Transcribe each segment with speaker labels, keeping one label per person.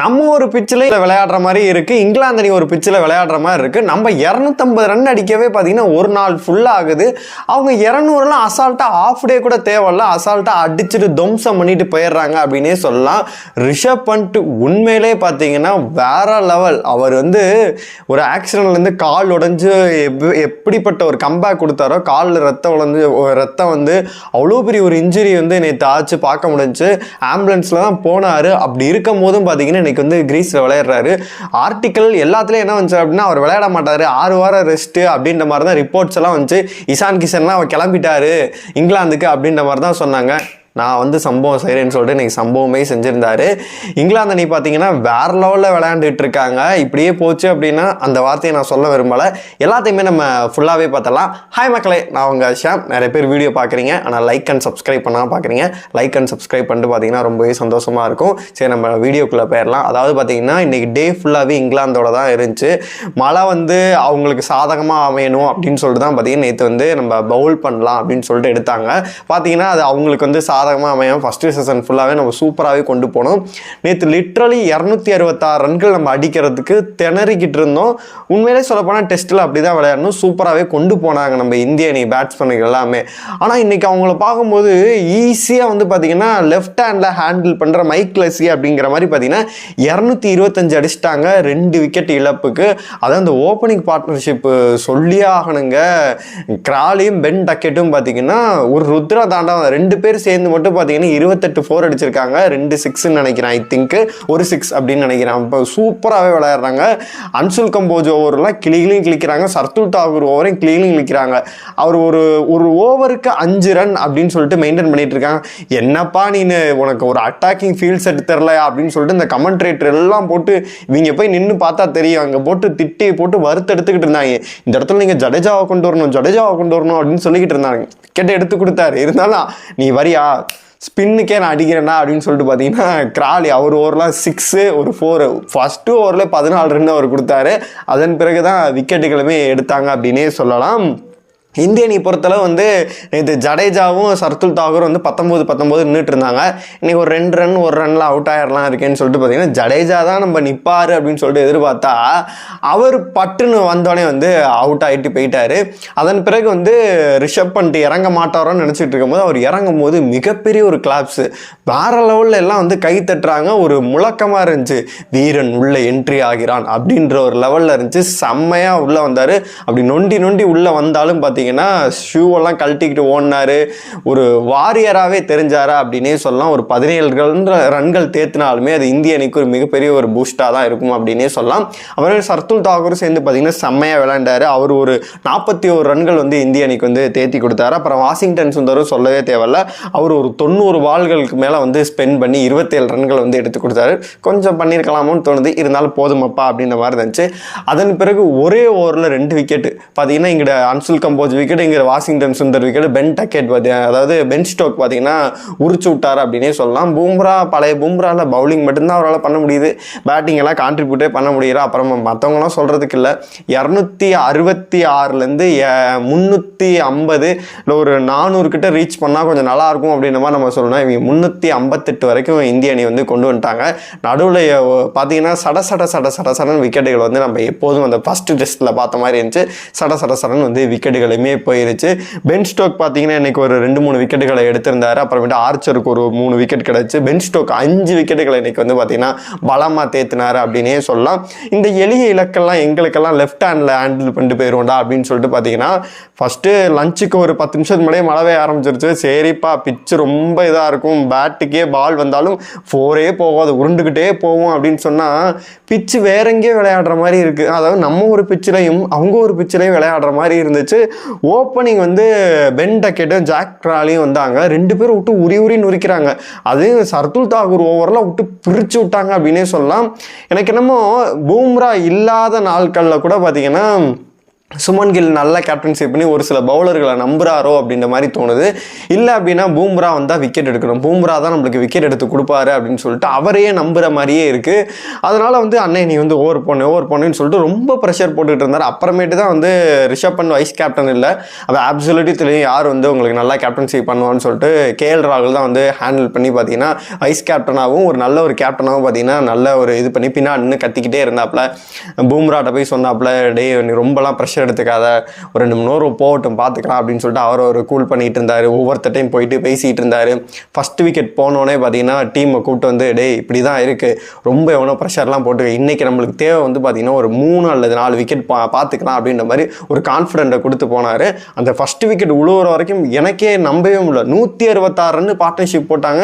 Speaker 1: நம்ம ஒரு பிச்சில் விளையாடுற மாதிரி இருக்கு. இங்கிலாந்து அணி ஒரு பிச்சில் விளையாடுற மாதிரி இருக்கு. நம்ம இரநூத்தம்பது ரன் அடிக்கவே பார்த்தீங்கன்னா ஒரு நாள் ஃபுல்லாக ஆகுது. அவங்க இரநூறுலாம் அசால்ட்டாக ஆஃப் டே கூட தேவையில்ல. அசால்ட்டாக அடிச்சுட்டு துவம்சம் பண்ணிட்டு போயிடுறாங்க அப்படின்னே சொல்லலாம். ரிஷப் பண்ட் உண்மையிலே பார்த்தீங்கன்னா வேற லெவல் அவர் வந்து ஒரு ஆக்சிடென்ட்லேருந்து கால் உடைஞ்சு எப்படிப்பட்ட ஒரு கம்பேக் கொடுத்தாரோ காலில் ரத்தம் உடஞ்சு ரத்தம் வந்து அவ்வளோ பெரிய ஒரு இன்ஜுரி வந்து நேற்று ஆச்சு பார்க்க முடிஞ்சு. ஆம்புலன்ஸில் தான் போனார். அப்படி இருக்கும் போதும் பார்த்தீங்கன்னா இன்னைக்கு வந்து கிரீஸ் விளையாடுறாரு. ஆர்டிக்கல் எல்லாத்துலேயும் என்ன வந்துச்சு அப்படின்னா அவர் விளையாட மாட்டார். ஆறு வாரம் ரெஸ்ட்டு அப்படின்ற மாதிரி தான் ரிப்போர்ட்ஸ் எல்லாம் வந்துச்சு. இசான் கிஷன்லாம் அவர் கிளம்பிட்டாரு. இங்கிலாந்துக்கு அப்படின்ற மாதிரி தான் சொன்னாங்க. நான் வந்து சம்பவம் செய்கிறேன்னு சொல்லிட்டு இன்னைக்கு சம்பவமே செஞ்சுருந்தாரு. இங்கிலாந்து அணி பார்த்தீங்கன்னா வேற லெவலில் விளையாண்டுட்டு இருக்காங்க. இப்படியே போச்சு அப்படின்னா அந்த வார்த்தையை நான் சொல்ல விரும்பலை. எல்லாத்தையுமே நம்ம ஃபுல்லாகவே பார்த்தலாம் ஹாய் மக்களே நான் உங்கள் ஷாம் நிறைய பேர் வீடியோ பார்க்குறீங்க. ஆனால் லைக் அண்ட் சப்ஸ்கிரைப் பண்ணால் பார்க்குறீங்க. லைக் அண்ட் சப்ஸ்கிரைப் பண்ணிட்டு பார்த்தீங்கன்னா ரொம்பவே சந்தோஷமாக இருக்கும். சரி நம்ம வீடியோக்குள்ளே போயிடலாம். அதாவது பார்த்தீங்கன்னா இன்னைக்கு டே ஃபுல்லாகவே இங்கிலாந்தோட தான் இருந்துச்சு. மழை வந்து அவங்களுக்கு சாதகமாக அமையணும் அப்படின்னு சொல்லிட்டு தான் பார்த்தீங்கன்னா நேற்று வந்து நம்ம பவுல் பண்ணலாம் அப்படின்னு சொல்லிட்டு எடுத்தாங்க. பார்த்தீங்கன்னா அது அவங்களுக்கு வந்து சாதகமாக அமையாமல் ஃபஸ்ட்டு சீசன் ஃபுல்லாகவே நம்ம சூப்பராகவே கொண்டு போனோம். நேற்று லிட்ரலி இரநூத்தி அறுபத்தாறு ரன்கள் நம்ம அடிக்கிறதுக்கு திணறிக்கிட்டு இருந்தோம். உண்மையிலே சொல்லப்போனால் டெஸ்ட்டில் அப்படி தான் விளையாடணும். சூப்பராகவே கொண்டு போனாங்க நம்ம இந்திய அணி பேட்ஸ்மேனுக்கு எல்லாமே. ஆனால் இன்னைக்கு அவங்கள பார்க்கும்போது ஈஸியாக வந்து பார்த்தீங்கன்னா லெஃப்ட் ஹேண்டில் ஹேண்டில் பண்ணுற மைக் லெஸ்ஸி அப்படிங்கிற மாதிரி பார்த்தீங்கன்னா இரநூத்தி இருபத்தஞ்சு அடிச்சிட்டாங்க. ரெண்டு விக்கெட் இழப்புக்கு. அதான் அந்த ஓப்பனிங் பார்ட்னர்ஷிப் சொல்லியே ஆகணுங்க. கிராலியும் பென் டக்கெட்டும் பார்த்தீங்கன்னா ஒரு ருத்ரா தாண்டவம் ரெண்டு பேர் சேர்ந்து மட்டும் பார்த்தீங்கன்னா இருபத்தெட்டு ஃபோர் அடிச்சிருக்காங்க. ரெண்டு சிக்ஸ்ன்னு நினைக்கிறேன் ஐ திங்க் ஒரு சிக்ஸ் அப்படின்னு நினைக்கிறேன். இப்போ சூப்பராகவே விளையாடுறாங்க. அன்சுல் கம்போஜ் ஓவர்லாம் கிளிகளையும் கிளிக்கிறாங்க சர்துல் தாகூர் ஓவரையும் கிளிகளையும் கிளிக்கிறாங்க அவர் ஒரு ஒரு ஓவருக்கு அஞ்சு ரன் அப்படின்னு சொல்லிட்டு மெயின்டைன் பண்ணிட்டு இருக்காங்க. என்னப்பா நீனு? உனக்கு ஒரு அட்டாக்கிங் ஃபீல்ட் செட் தெரில அப்படின்னு சொல்லிட்டு இந்த கமெண்ட்ரேட்டர் எல்லாம் போட்டு இவங்க போய் நின்று பார்த்தா தெரியும். அங்கே போட்டு திட்டி போட்டு வறுத்து எடுத்துக்கிட்டு இருந்தாங்க. இந்த இடத்துல நீங்கள் ஜடேஜாவை கொண்டு வரணும் ஜடேஜாவை கொண்டு வரணும் அப்படின்னு சொல்லிக்கிட்டு இருந்தாங்க. விக்கெட்டை எடுத்து கொடுத்தாரு. இருந்தாலும் நீ வரியா? ஸ்பின்னுக்கே நான் அடிக்கிறேன்னா அப்படின்னு சொல்லிட்டு பார்த்தீங்கன்னா கிராலி அவர் ஓவரெலாம் சிக்ஸு ஒரு ஃபோர் ஃபஸ்ட்டு ஓவரில் பதினாலு ரன் அவர் கொடுத்தாரு. அதன் பிறகு தான் விக்கெட்டுகளுமே எடுத்தாங்க அப்படின்னே சொல்லலாம். இந்திய அணி பொறுத்தளவு வந்து இது ஜடேஜாவும் சர்துல் தாகூர் வந்து பத்தொம்போது பத்தொம்போது நின்றுட்டு இருந்தாங்க இன்னைக்கு ஒரு ரெண்டு ரன் ஒரு ரன்ல அவுட் ஆயிடலாம் இருக்கேன்னு சொல்லிட்டு பார்த்தீங்கன்னா ஜடேஜா தான் நம்ம நிற்பாரு அப்படின்னு சொல்லிட்டு எதிர்பார்த்தா அவர் பட்டுன்னு வந்தோடனே வந்து அவுட் ஆகிட்டு போயிட்டாரு. அதன் பிறகு வந்து ரிஷப் பண்ணிட்டு இறங்க மாட்டாரோன்னு நினச்சிட்டு இருக்கும்போது அவர் இறங்கும் போது மிகப்பெரிய ஒரு கிளாப்ஸு வேற லெவலில் எல்லாம் வந்து கை தட்டுறாங்க. ஒரு முழக்கமாக இருந்துச்சு. வீரன் உள்ளே என்ட்ரி ஆகிறான் அப்படின்ற ஒரு லெவலில் இருந்துச்சு. செம்மையாக உள்ளே வந்தார். அப்படி நொண்டி நொண்டி உள்ளே வந்தாலும் பார்த்தீங்கன்னா ஷூவெல்லாம் கழட்டிக்கிட்டு ஓடினாரு. ஒரு வாரியராகவே தெரிஞ்சாரா அப்படின்னே சொல்லலாம். ஒரு பதினேழு ரன் ரன்கள் தேத்தினாலுமே அது இந்திய அணிக்கு ஒரு மிகப்பெரிய ஒரு பூஸ்டாக தான் இருக்கும் அப்படின்னே சொல்லலாம். அவர் சர்துல் தாகூர் சேர்ந்து பார்த்தீங்கன்னா செம்மையாக விளையாண்டாரு. அவர் ஒரு நாற்பத்தி ஒரு ரன்கள் வந்து இந்திய அணிக்கு வந்து தேத்தி கொடுத்தாரு. அப்புறம் வாஷிங்டன் சுந்தரும் சொல்லவே தேவையில்ல. அவர் ஒரு தொண்ணூறு வாள்களுக்கு மேலே வந்து ஸ்பெண்ட் பண்ணி இருபத்தேழு ரன்கள் வந்து எடுத்து கொடுத்தாரு. கொஞ்சம் பண்ணியிருக்கலாமோன்னு தோணுது. இருந்தாலும் போதுமப்பா அப்படின்ற மாதிரி இருந்துச்சு. அதன் பிறகு ஒரே ஓவரில் ரெண்டு விக்கெட்டு பார்த்தீங்கன்னா இங்கே Anshul Kamboj விக்கெட்டுங்கிற Washington Sundar wicket Ben Duckett பார்த்தீங்க அதாவது பென் ஸ்டோக் பார்த்தீங்கன்னா உரிச்சு விட்டார் அப்படின்னே சொல்லலாம். பூம்ரா பழைய பூம்ராவில் பவுலிங் மட்டும்தான் அவரால் பண்ண முடியுது. பேட்டிங் எல்லாம் கான்ட்ரிபியூட்டே பண்ண முடியல அப்புறம் மற்றவங்களாம் சொல்கிறதுக்கு இல்லை. இரநூத்தி அறுபத்தி ஆறுலேருந்து முந்நூற்றி ஐம்பது இல்லை ஒரு நானூறு கிட்ட ரீச் பண்ணால் கொஞ்சம் நல்லா இருக்கும் அப்படின்ற மாதிரி நம்ம சொல்லணும். இவங்க முந்நூற்றி ஐம்பத்தெட்டு வரைக்கும் இந்திய அணி வந்து கொண்டு வந்துட்டாங்க. நடுவில் பார்த்தீங்கன்னா சட சட சட சட சடன் விக்கெட்டுகள் வந்து நம்ம எப்போதும் அந்த ஃபஸ்ட்டு டெஸ்ட்டில் பார்த்த மாதிரி இருந்துச்சு. சட சட சடன் வந்து விக்கெட்டுகளுமே போயிருச்சு. பென் ஸ்டோக் பார்த்தீங்கன்னா இன்றைக்கி ஒரு ரெண்டு மூணு விக்கெட்டுகளை எடுத்திருந்தாரு. அப்புறமேட்டு ஆர்ச்சருக்கு ஒரு மூணு விக்கெட் கிடச்சி. பென் ஸ்டோக் அஞ்சு விக்கெட்டுகளை இன்றைக்கி வந்து பார்த்தீங்கன்னா பலமாக தேத்தினார் அப்படின்னே சொல்லலாம். இந்த எளிய இலக்கெல்லாம் எங்களுக்கெல்லாம் லெஃப்ட் ஹேண்டில் ஹேண்டில் பண்ணிட்டு போயிடுவோம்டா அப்படின்னு சொல்லிட்டு பார்த்தீங்கன்னா ஃபஸ்ட்டு லஞ்சுக்கு ஒரு பத்து நிமிஷத்துக்கு முன்னாடியே மழை ஆரம்பிச்சிருச்சு. சரிப்பா பிச்சு ரொம்ப இதாக இருக்கும். பேட்டுக்கே பால் வந்தாலும் ஃபோரே போகாது. உருண்டுக்கிட்டே போவோம் அப்படின்னு சொன்னால் பிச்சு வேற எங்கேயோ விளையாடுற மாதிரி இருக்குது அதாவது நம்ம ஒரு பிச்சிலையும் அவங்க ஒரு பிச்சிலையும் விளையாடுற மாதிரி இருந்துச்சு. ஓப்பனிங் வந்து பென் டக்கெட்டும் ஜாக் ட்ராலியும் வந்தாங்க. ரெண்டு பேரும் விட்டு உரி உரி நுரிக்கிறாங்க அதையும் சர்துல் தாகூர் ஓவரில் விட்டு பிரித்து விட்டாங்க அப்படின்னே சொல்லலாம். எனக்கு என்னமோ பூம்ரா இல்லாத நாட்களில் கூட பார்த்திங்கன்னா சுமன் கில் நல்லா கேப்டன்ஷிப் பண்ணி ஒரு சில பவுலர்களை நம்புறாரோ அப்படின்ற மாதிரி தோணுது. இல்லை அப்படின்னா பூம்ரா வந்தால் விக்கெட் எடுக்கணும். பூம்ரா தான் நம்மளுக்கு விக்கெட் எடுத்து கொடுப்பாரு அப்படின்னு சொல்லிட்டு அவரையே நம்புகிற மாதிரியே இருக்குது அதனால் வந்து அண்ணே நீ வந்து ஓவர் போன ஓவர் போனேன்னு சொல்லிட்டு ரொம்ப ப்ரெஷர் போட்டுகிட்டு இருந்தார். அப்புறமேட்டு தான் வந்து ரிஷப் பண்ட் வைஸ் கேப்டன் இல்லை. அவள் அப்சல்யூட்டி தெரியும் யார் வந்து உங்களுக்கு நல்லா கேப்டன்ஷிப் பண்ணுவான்னு சொல்லிட்டு கேஎல் ராகுல் தான் வந்து ஹேண்டில் பண்ணி பார்த்தீங்கன்னா வைஸ் கேப்டனாகவும் ஒரு நல்ல ஒரு கேப்டனாகவும் பார்த்தீங்கன்னா நல்ல ஒரு இது பண்ணி பின்னாடி நின்று கத்திக்கிட்டே இருந்தாப்புல பூம்ராட்ட போய் சொன்னாப்புல டேய் நீ ரொம்பலாம் ப்ரெஷர் எடுத்துக்காத ஒரு ரெண்டு மூணு நூறு போகட்டும் பார்த்துக்கலாம் அப்படின்னு சொல்லிட்டு அவர் ஒரு கூல் பண்ணிட்டு இருந்தார். ஒவ்வொருத்தட்டையும் போயிட்டு பேசிகிட்டு இருந்தார். ஃபஸ்ட் விக்கெட் போனோடனே பார்த்தீங்கன்னா டீமை கூப்பிட்டு வந்து டேய் இப்படி தான் இருக்குது ரொம்ப எவ்வளோ ப்ரெஷர்லாம் போட்டு இன்றைக்கி நம்மளுக்கு தேவை வந்து பார்த்தீங்கன்னா ஒரு மூணு அல்லது நாலு விக்கெட் பா பார்த்துக்கலாம் அப்படின்ற மாதிரி ஒரு கான்ஃபிடென்ட்டை கொடுத்து போனார். அந்த ஃபஸ்ட் விக்கெட் உழுவுற வரைக்கும் எனக்கே நம்பவே முடியல. நூற்றி அறுபத்தாறு ரன் பார்ட்னர்ஷிப் போட்டாங்க.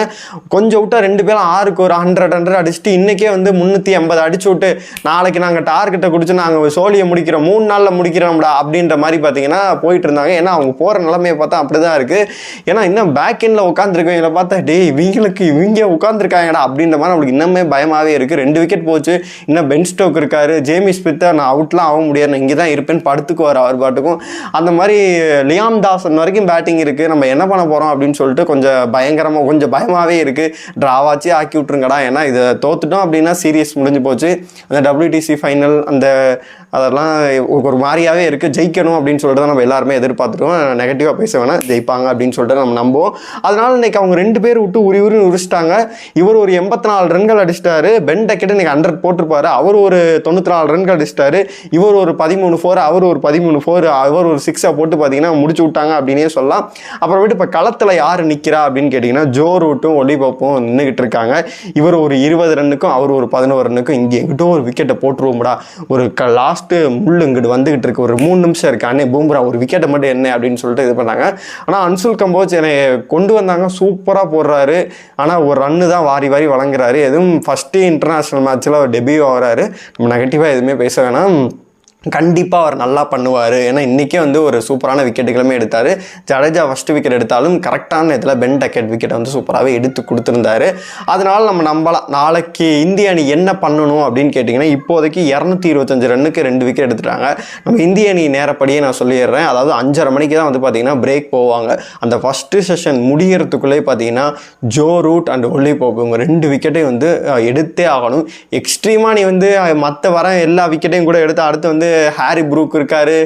Speaker 1: கொஞ்சம் விட்டால் ரெண்டு பேரும் ஆறுக்கு ஒரு ஹண்ட்ரட் ஹண்ட்ரட் அடிச்சுட்டு இன்றைக்கே வந்து முந்நூற்றி ஐம்பது அடிச்சு விட்டு நாளைக்கு நாங்கள் டார்கெட்டை குடிச்சு நாங்கள் சோழியை முடிக்கிறோம். மூணு நாளில் முடிக்கிற முடிக்கிறோம்டா அப்படின்ற மாதிரி பார்த்தீங்கன்னா போயிட்டு இருந்தாங்க ஏன்னா அவங்க போகிற நிலமையை பார்த்தா அப்படி தான் இருக்குது ஏன்னா இன்னும் பேக் எண்டில் உட்காந்துருக்கவங்கள பார்த்தா டேய் இவங்களுக்கு இவங்க உட்காந்துருக்காங்கடா அப்படின்ற மாதிரி நம்மளுக்கு இன்னுமே பயமாகவே இருக்குது ரெண்டு விக்கெட் போச்சு. இன்னும் பென் ஸ்டோக் இருக்காரு. ஜேமி ஸ்மித்தை நான் அவுட்லாம் ஆக முடியாது. நான் இங்கே தான் இருப்பேன்னு படுத்துக்குவார் அவர் பாட்டுக்கும். அந்த மாதிரி லியாம் தாசன் வரைக்கும் பேட்டிங் இருக்குது நம்ம என்ன பண்ண போகிறோம் அப்படின்னு சொல்லிட்டு கொஞ்சம் பயங்கரமாக கொஞ்சம் பயமாகவே இருக்குது ட்ராவாச்சு ஆக்கி விட்ருங்கடா ஏன்னா இதை தோத்துட்டோம் அப்படின்னா சீரியஸ் முடிஞ்சு போச்சு. அந்த டபிள்யூடிசி ஃபைனல் அந்த அதெல்லாம் ஒரு மாதிரியாக மாதிரியாவே இருக்குது ஜெயிக்கணும் அப்படின்னு சொல்லிட்டு தான் நம்ம எல்லாருமே எதிர்பார்த்துருவோம் நெகட்டிவாக பேச வேணாம். ஜெயிப்பாங்க அப்படின்னு சொல்லிட்டு நம்ம நம்புவோம். அதனால் இன்றைக்கி அவங்க ரெண்டு பேர் விட்டு உரி உரி உரிச்சிட்டாங்க. இவர் ஒரு எண்பத்தி நாலு ரன்கள் அடிச்சிட்டாரு. பென் டக்கெட் இன்றைக்கி ஹண்ட்ரட் போட்டிருப்பாரு. அவர் ஒரு தொண்ணூற்றி நாலு ரன்கள் அடிச்சிட்டாரு. இவர் ஒரு பதிமூணு ஃபோர் அவர் ஒரு பதிமூணு ஃபோர் அவர் ஒரு சிக்ஸை போட்டு பார்த்தீங்கன்னா முடிச்சு விட்டாங்க அப்படின்னே சொல்லலாம். அப்புறமேட்டு இப்போ களத்தில் யார் நிற்கிறா அப்படின்னு கேட்டிங்கன்னா ஜோ ரூட்டும் ஒலிபப்பும் நின்றுக்கிட்டு இருக்காங்க. இவர் ஒரு இருபது ரன்னுக்கும் அவர் ஒரு பதினோரு ரன்னுக்கும் இங்கே எங்கிட்டோ ஒரு விக்கெட்டை போட்டுருவோம்டா. ஒரு க லாஸ்ட்டு முள் இங்கிட்டு வந்துகிட்டு இருக்கு. ஒரு மூணு நிமிஷம் இருக்கு. அண்ணே பூம்ரா ஒரு விக்கெட்டை மட்டும் என்ன அப்படின்னு சொல்லிட்டு இது பண்ணாங்க. ஆனால் அன்சுல் கம்போஜ் என்னை கொண்டு வந்தாங்க. சூப்பராக போடுறாரு. ஆனால் ஒரு ரன்னு தான் வாரி வாரி வழங்குறாரு. எதுவும் ஃபஸ்ட்டு இன்டர்நேஷ்னல் மேட்ச்சில் அவர் டெபியூ ஆகிறாரு. நம்ம நெகட்டிவாக எதுவுமே பேச வேணாம். கண்டிப்பாக அவர் நல்லா பண்ணுவார். ஏன்னா இன்றைக்கே வந்து ஒரு சூப்பரான விக்கெட்டுகளுமே எடுத்தார். ஜடேஜா ஃபஸ்ட்டு விக்கெட் எடுத்தாலும் கரெக்டான நேரத்தில் பென் டக்கெட் விக்கெட்டை வந்து சூப்பராகவே எடுத்து கொடுத்துருந்தாரு. அதனால் நம்ம நம்பலாம் நாளைக்கு இந்திய அணி என்ன பண்ணணும் அப்படின்னு கேட்டிங்கன்னா இப்போதைக்கு இரநூத்தி இருபத்தஞ்சு ரன்னுக்கு ரெண்டு விக்கெட் எடுத்துட்டாங்க. நம்ம இந்திய அணி நேரப்படியே நான் சொல்லிடுறேன். அதாவது அஞ்சரை மணிக்கு தான் வந்து பார்த்தீங்கன்னா பிரேக் போவாங்க. அந்த ஃபஸ்ட்டு செஷன் முடிகிறதுக்குள்ளே பார்த்தீங்கன்னா Joe Root and Ollie Pope இவங்க ரெண்டு விக்கெட்டையும் வந்து எடுத்தே ஆகணும். எக்ஸ்ட்ரீமாக நீ வந்து மற்ற வர எல்லா விக்கெட்டையும் கூட எடுத்து அடுத்து வந்து ஹாரி ப்ரூக் இருக்காரு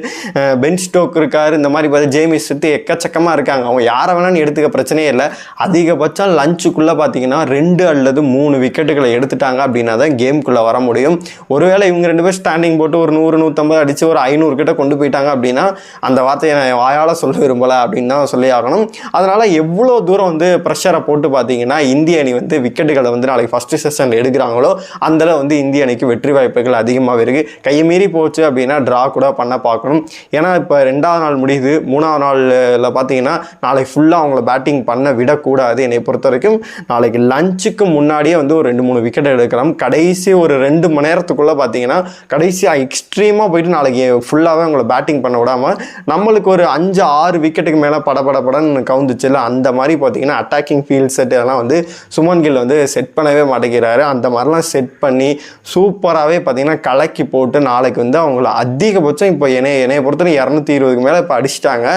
Speaker 1: பென் ஸ்டோக் இருக்காரு இந்த மாதிரி பார்த்து ஜேமிஸ் சுற்றி எக்கச்சக்கமாக இருக்காங்க. அவங்க யாரை வேணாலும் எடுத்துக்க பிரச்சனையே இல்லை. அதிகபட்சம் லஞ்சுக்குள்ளே பார்த்தீங்கன்னா ரெண்டு அல்லது மூணு விக்கெட்டுகளை எடுத்துட்டாங்க அப்படின்னா தான் கேமுக்குள்ளே வர முடியும். ஒருவேளை இவங்க ரெண்டு பேர் ஸ்டாண்டிங் போட்டு ஒரு நூறு நூற்றம்பது அடித்து ஒரு ஐநூறு கிட்ட கொண்டு போயிட்டாங்க அப்படின்னா அந்த வார்த்தையை நான் வாயால் சொல்ல விரும்பலை அப்படின்னு தான் சொல்லி ஆகணும். அதனால் எவ்வளோ தூரம் வந்து ப்ரெஷரை போட்டு பார்த்தீங்கன்னா இந்திய அணி வந்து விக்கெட்டுகளை வந்து நாளைக்கு ஃபஸ்ட்டு செஷனில் எடுக்கிறாங்களோ அந்தளவு வந்து இந்திய அணிக்கு வெற்றி வாய்ப்புகள் அதிகமாகவே இருக்குது கையை மீறி போச்சு அப்படின்னா ட்ரா கூட பண்ண பார்க்கணும். ஏன்னா இப்போ ரெண்டாவது நாள் முடியுது. மூணாவது நாளில் பார்த்தீங்கன்னா நாளைக்கு ஃபுல்லாக அவங்கள பேட்டிங் பண்ண விடக்கூடாது. என்னை பொறுத்த வரைக்கும் நாளைக்கு லஞ்சுக்கு முன்னாடியே வந்து ஒரு ரெண்டு மூணு விக்கெட் எடுக்கலாம். கடைசி ஒரு ரெண்டு மணி நேரத்துக்குள்ளே பார்த்தீங்கன்னா கடைசியாக எக்ஸ்ட்ரீமாக போயிட்டு நாளைக்கு ஃபுல்லாகவே அவங்கள பேட்டிங் பண்ண விடாமல் நம்மளுக்கு ஒரு அஞ்சு ஆறு விக்கெட்டுக்கு மேலே படபடபடன்னு கவுந்துச்சுல அந்த மாதிரி பார்த்தீங்கன்னா அட்டாக்கிங் ஃபீல்ட் செட் இதெல்லாம் வந்து சுமன் கில் வந்து செட் பண்ணவே மாட்டேங்கிறாரு. அந்த மாதிரிலாம் செட் பண்ணி சூப்பராகவே பார்த்தீங்கன்னா கலக்கி போட்டு நாளைக்கு வந்து அவங்கள அதிகபட்சம் இப்போ என்னை என்னைய பொறுத்தவரை இரநூத்தி இருபதுக்கு மேலே இப்போ அடிச்சிட்டாங்க.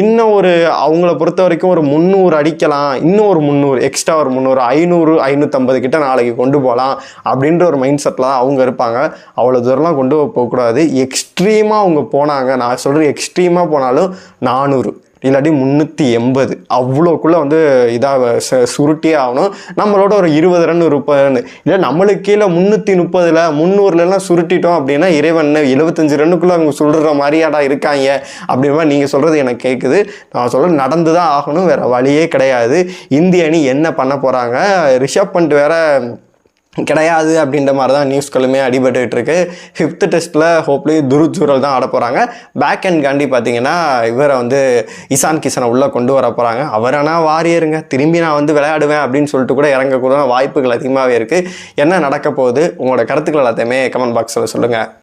Speaker 1: இன்னும் ஒரு அவங்கள பொறுத்த வரைக்கும் ஒரு முந்நூறு அடிக்கலாம் இன்னும் ஒரு முந்நூறு எக்ஸ்ட்ரா ஒரு முந்நூறு ஐநூறு ஐநூற்றம்பது கிட்ட நாளைக்கு கொண்டு போகலாம் அப்படின்ற ஒரு மைண்ட் செட்டில் தான் அவங்க இருப்பாங்க. அவ்வளோ தூரம்லாம் கொண்டு போகக்கூடாது. எக்ஸ்ட்ரீமாக அவங்க போனாங்க. நான் சொல்கிறேன் எக்ஸ்ட்ரீமாக போனாலும் நானூறு. இல்லாட்டி முந்நூற்றி எண்பது. அவ்வளோக்குள்ளே வந்து இதாக சுருட்டியே ஆகணும். நம்மளோட ஒரு இருபது ரன் முப்பது ரன் இல்லை நம்மளுக்கு கீழே முந்நூற்றி முப்பதில் முந்நூறுலலாம் சுருட்டிட்டோம் அப்படின்னா இறைவன் எழுபத்தஞ்சு ரன்னுக்குள்ளே அவங்க சொல்கிற மாதிரியாடா இருக்காங்க அப்படின்னா நீங்கள் சொல்கிறது எனக்கு கேட்குது நான் சொல்கிறது நடந்து தான் ஆகணும் வேறு வழியே கிடையாது. இந்திய அணி என்ன பண்ண போகிறாங்க ரிஷப் பண்ணிட்டு வேற கிடையாது அப்படின்ற மாதிரி தான் நியூஸ்களுமே அடிபட்டுகிட்டு இருக்கு ஃபிஃப்த் டெஸ்ட்டில் ஹோப்லி துருஜூரல் தான் ஆட போகிறாங்க பேக் அண்ட் காண்டி பார்த்தீங்கன்னா இவரை வந்து இசான் கிஷனை உள்ளே கொண்டு வர போகிறாங்க அவரானா வாரியருங்க. திரும்பி நான் வந்து விளையாடுவேன் அப்படின்னு சொல்லிட்டு கூட இறங்கக்கூட வாய்ப்புகள் அதிகமாகவே இருக்குது என்ன நடக்க போகுது? உங்களோட கருத்துக்கள் எல்லாத்தையுமே கமெண்ட் பாக்ஸில் சொல்லுங்கள்